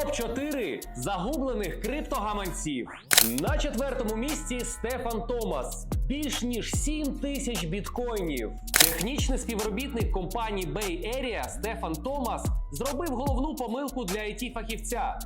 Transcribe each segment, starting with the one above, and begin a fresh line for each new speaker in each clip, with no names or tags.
Топ 4 загублених криптогаманців. На четвертому місці Стефан Томас. Більш ніж 7 тисяч біткоїнів. Технічний співробітник компанії Bay Area Стефан Томас зробив головну помилку для it фахівця.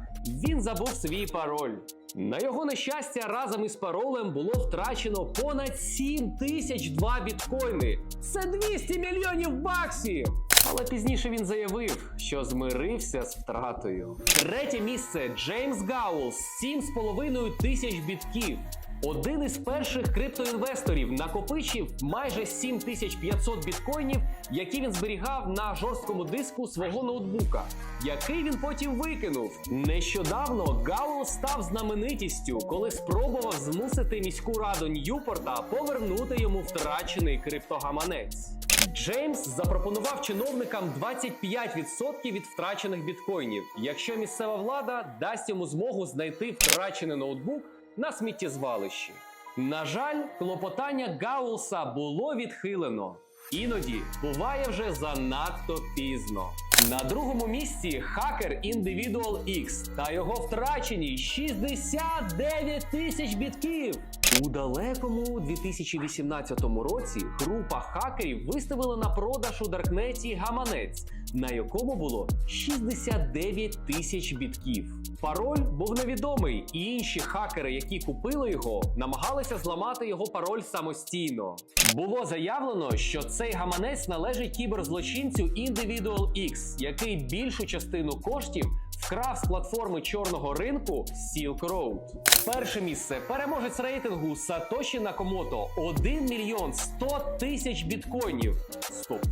Він забув свій пароль. На його нещастя, разом із паролем було втрачено понад 7 тисяч два біткоїни. Це 200 мільйонів баксів! Але пізніше він заявив, що змирився з втратою. Третє місце Джеймс Гаул з 7,5 тисяч бітків. Один із перших криптоінвесторів накопичив майже 7500 біткоїнів, які він зберігав на жорсткому диску свого ноутбука, який він потім викинув. Нещодавно Гаул став знаменитістю, коли спробував змусити міську раду Ньюпорта повернути йому втрачений криптогаманець. Джеймс запропонував чиновникам 25% від втрачених біткоїнів, якщо місцева влада дасть йому змогу знайти втрачений ноутбук на сміттєзвалищі. На жаль, клопотання Гаулса було відхилено. Іноді буває вже занадто пізно. На другому місці хакер Individual X та його втрачені 69 тисяч бітків. У далекому 2018 році група хакерів виставила на продаж у Даркнеті гаманець, на якому було 69 тисяч бітків. Пароль був невідомий, і інші хакери, які купили його, намагалися зламати його пароль самостійно. Було заявлено, що цей гаманець належить кіберзлочинцю Individual X, який більшу частину коштів вкрав з платформи чорного ринку Silk Road. Перше місце переможець рейтингу Сатоші Накомото 1 мільйон 100 тисяч біткоїнів. Стоп.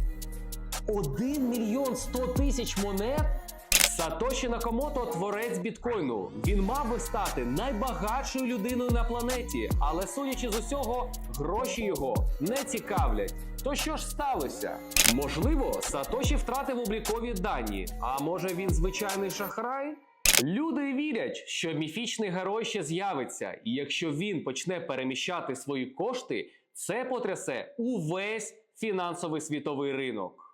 1 мільйон 100 тисяч монет? Сатоші Накомото творець біткоїну. Він мав би стати найбагатшою людиною на планеті, але судячи з усього, гроші його не цікавлять. То що ж сталося? Можливо, Сатоші втратив облікові дані, а може він звичайний шахрай? Люди вірять, що міфічний герой ще з'явиться, і якщо він почне переміщати свої кошти, це потрясе увесь фінансовий світовий ринок.